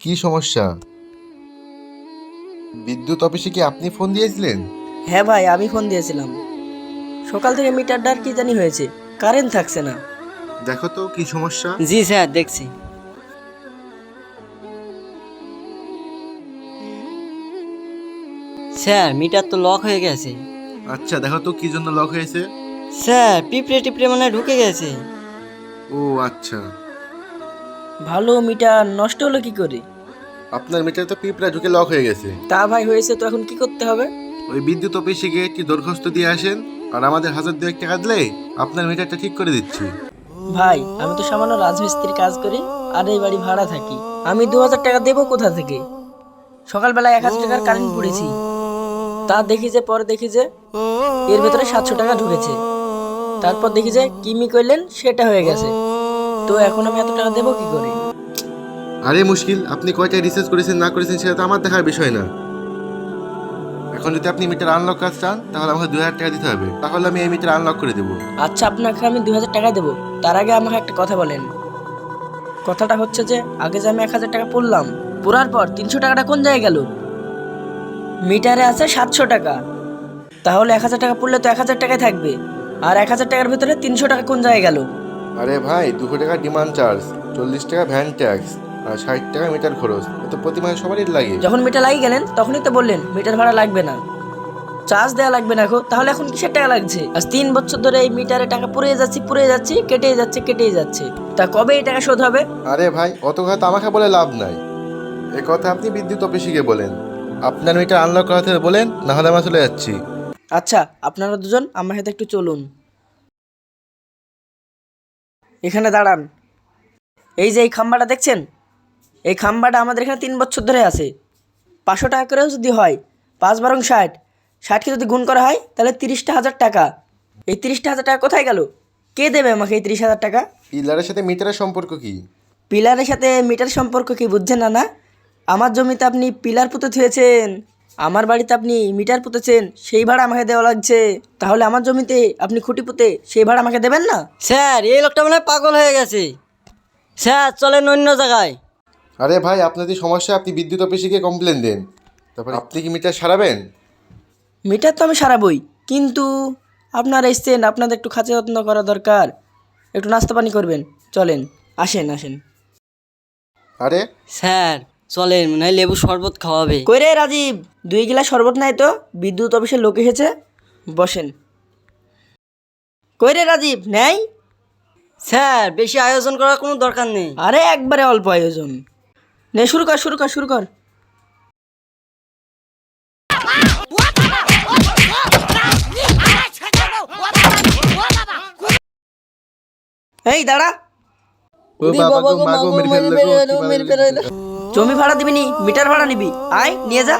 কি সমস্যা? বিদ্যুৎ অফিসে কি আপনি ফোন দিয়েছিলেন? হ্যাঁ ভাই আমি ফোন দিয়েছিলাম। সকাল থেকে মিটারটার কি জানি হয়েছে কারেন্ট থাকছে না। দেখো তো কি সমস্যা? জি স্যার দেখছি। স্যার মিটার তো লক হয়ে গেছে। আচ্ছা দেখো তো কি জন্য লক হয়েছে? স্যার পিঁপড়ে টিপড়ে মানে ঢুকে গেছে। ও আচ্ছা। ভালো মিটার নষ্ট হলো কি করে? আপনার মিটার তো পিঁপড়া ঢুকে লক হয়ে গেছে। তা ভাই হয়েছে তো এখন কি করতে হবে? ওই বিদ্যুৎ অফিসে গিয়ে একটি দরখাস্ত দিয়ে আসেন আর আমাদের হাজার দুয়েক টাকা দিলে আপনার মিটারটা ঠিক করে দিচ্ছি। ভাই আমি তো সামান্য রাজমিস্ত্রির কাজ করি আর এই বাড়ি ভাড়া থাকি। আমি দু হাজার টাকা দেবো কোথা থেকে? সকালবেলা এক হাজার টাকার কারেন্ট পড়েছি। তা দেখি যে পরে দেখি যে এর ভেতরে সাতশো টাকা ঢুকেছে। তারপর দেখি যে কিমি করলেন সেটা হয়ে গেছে। তো এখন আমি এত টাকা দেবো কি করে? আরে মুশকিল আপনি কয়টা রিসার্চ করেছেন না করেছেন সেটা তো আমার দেখার বিষয় না। এখন যদি আপনি মিটার আনলক কাজ চান তাহলে আমাকে দু হাজার টাকা দিতে হবে। তাহলে আমি এই মিটার আনলক করে দেবো। আচ্ছা আপনাকে আমি দুই হাজার টাকা দেবো। তার আগে আমাকে একটা কথা বলেন। কথাটা হচ্ছে যে আগে যে আমি এক হাজার টাকা পড়লাম পড়ার পর তিনশো টাকাটা কোন জায়গায় গেল? মিটারে আছে সাতশো টাকা। তাহলে এক হাজার টাকা পড়লে তো এক হাজার টাকায় থাকবে। আর এক হাজার টাকার ভিতরে তিনশো টাকা কোন জায়গায় গেল? আরে ভাই দুশো টাকা ডিমান্ড চার্জ চল্লিশ টাকা ভ্যান ট্যাক্স আর ষাট টাকা মিটার খরচ। তো প্রতি মাসে সবারই লাগে। যখন মিটার লাগিয়ে গেলেন তখনই তো বললেন মিটার ভাড়া লাগবে না। চার্জ দেওয়া লাগবে না এখন তাহলে এখন কিসের টাকা লাগছে? আজ তিন বছর ধরে এই মিটারে টাকা পুড়ে যাচ্ছি পুড়ে যাচ্ছি কেটে যাচ্ছে কেটে যাচ্ছে। তা কবে এই টাকা শোধ হবে? আরে ভাই অত কথা আমাকে বলে লাভ নাই। এ কথা আপনি বিদ্যুৎ অফিসে গিয়ে বলেন। আপনার মিটার আনলক করাতে বলেন না হলে আমরা চলে যাচ্ছি। আচ্ছা আপনারা দুজন আমার সাথে একটু চলুন। এখানে দাঁড়ান। এই যে এই খাম্বাটা দেখছেন? এই খাম্বাটা আমাদের এখানে তিন বছর ধরে আছে। পাঁচশো টাকা করেও যদি হয় পাঁচ বারং ষাট। ষাটকে যদি গুণ করা হয় তাহলে তিরিশটা হাজার টাকা। এই তিরিশটা হাজার টাকা কোথায় গেল? কে দেবে আমাকে এই তিরিশ হাজার টাকা? পিলারের সাথে মিটারের সম্পর্ক কি? পিলারের সাথে মিটার সম্পর্ক কি? বুঝছেন না না? আমার জমিতে আপনি পিলার পুঁতে থুয়েছেন। আমার বাড়িতে আপনি মিটার পুঁতেছেন সেই ভাড়া আমাকে দেওয়া লাগছে। তাহলে আমার জমিতে আপনি খুঁটি পুঁতে সেই ভাড়া আমাকে দেবেন না? স্যার এই লোকটা মানে পাগল হয়ে গেছে। স্যার চলেন অন্য জায়গায়। আরে ভাই আপনার যদি সমস্যা আপনি বিদ্যুৎ অফিসে গিয়ে কমপ্লেন দেন। তারপর আপনি কি মিটার সারাবেন? মিটার তো আমি সারাবই কিন্তু আপনার এসছেন আপনাদের একটু খাঁচা যত্ন করা দরকার। একটু নাস্তা পানি করবেন চলেন আসেন আসেন। আরে? স্যার চলেন মনে হয় লেবু শরবত খাওয়াবে। কই রে রাজীব? দুই গিলা শরবত নাই তো? বিদ্যুৎ অফিসের লোক এসেছে। বসেন। কই রে রাজীব নেই? স্যার বেশি আয়োজন করার কোনো দরকার নেই। আরে একবারে অল্প আয়োজন। নে শুরু কর শুরু কর শুরু কর। এই দাঁড়া। ও বাবা গো মা গো মেরে ফেলল গো, কি বাবা রে। জমি ভাড়া দিবি নি মিটার ভাড়া নিবি। আয় নিয়ে যা।